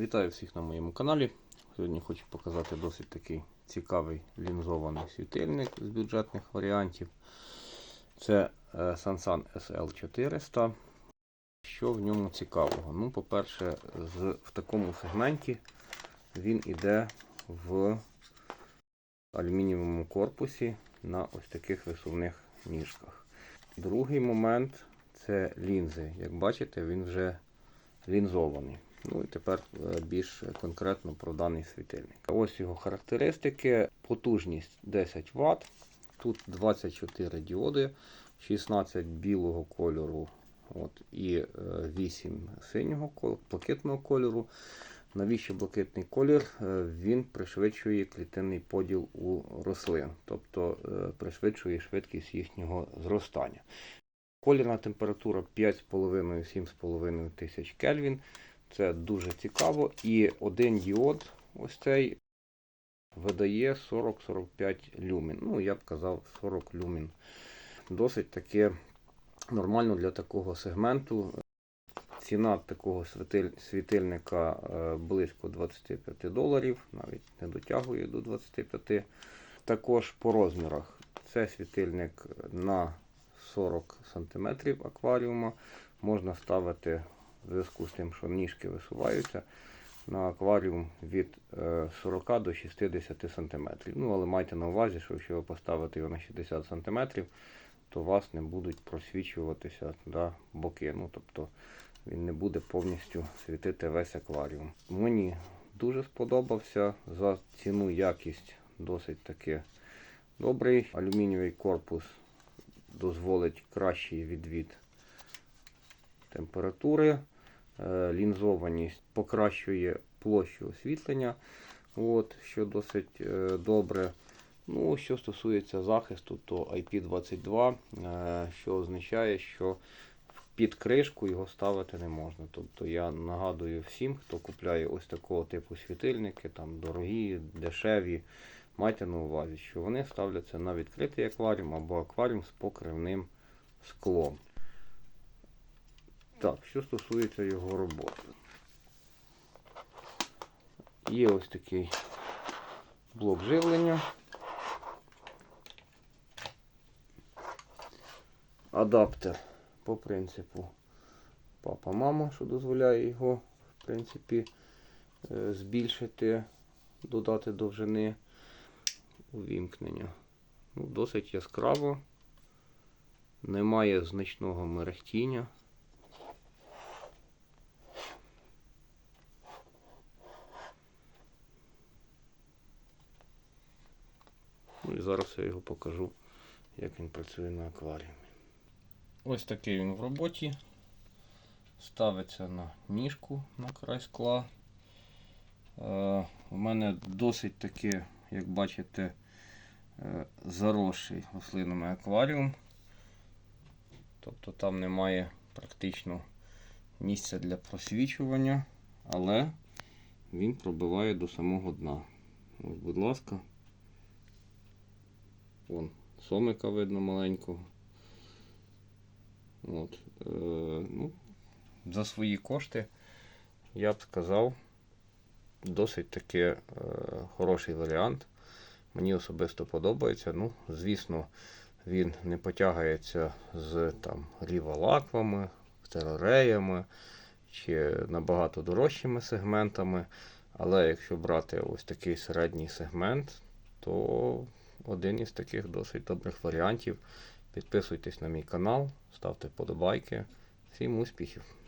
Вітаю всіх на моєму каналі. Сьогодні хочу показати досить такий цікавий лінзований світильник з бюджетних варіантів. Це е, Sansan SL400. Що в ньому цікавого? Ну, по-перше, в такому сегменті він іде в алюмінієвому корпусі на ось таких висувних ніжках. Другий момент це лінзи. Як бачите, він вже лінзований. Ну і тепер е, більш конкретно про даний світильник. Ось його характеристики. Потужність 10 Вт. Тут 24 діоди, 16 білого кольору от, і е, 8 синього кольору, блакитного кольору. Навіщо блакитний колір? Е, Він пришвидшує клітинний поділ у рослин, тобто е, пришвидшує швидкість їхнього зростання. Колірна температура 5,5-7,5 тисяч Кельвін. Це дуже цікаво. І один діод, ось цей, видає 40-45 люмін. Ну, я б казав 40 люмін. Досить таке нормально для такого сегменту. Ціна такого світильника е, близько 25 доларів, навіть не дотягує до 25. Також по розмірах. Це світильник на 40 см акваріума. Можна ставити в зв'язку з тим, що ніжки висуваються на акваріум від е, 40 до 60 см. Ну, але майте на увазі, що якщо ви поставите його на 60 см, то у вас не будуть просвічуватися да, боки. Ну, тобто він не буде повністю світити весь акваріум. Мені дуже сподобався за ціну якість досить таки добрий. Алюмінієвий корпус дозволить кращий відвід температури. Е, Лінзованість покращує площу освітлення, от, що досить е, добре. Ну, що стосується захисту, то IP22, е, що означає, що під кришку його ставити не можна. Тобто я нагадую всім, хто купляє ось такого типу світильники, там дорогі, дешеві. Майте на увазі, що вони ставляться на відкритий акваріум або акваріум з покривним склом. Так, що стосується його роботи. Є ось такий блок живлення. Адаптер по принципу папа-мама, що дозволяє його, в принципі, е, збільшити, додати довжини увімкнення. Ну, досить яскраво, немає значного мерехтіння. І зараз я його покажу, як він працює на акваріумі. Ось такий він в роботі. Ставиться на ніжку на край скла. Е, у мене досить таки, як бачите, е, заросший рослинами акваріум. Тобто там немає практично місця для просвічування, але він пробиває до самого дна. Ось, будь ласка. Вон, сомика видно маленького. От, е, ну, за свої кошти, я б сказав, досить таки е, хороший варіант. Мені особисто подобається. Ну, звісно, він не потягається з там ріволаквами, терореями чи набагато дорожчими сегментами. Але якщо брати ось такий середній сегмент, то один із таких досить добрих варіантів. Підписуйтесь на мій канал, ставте вподобайки. Всім успіхів!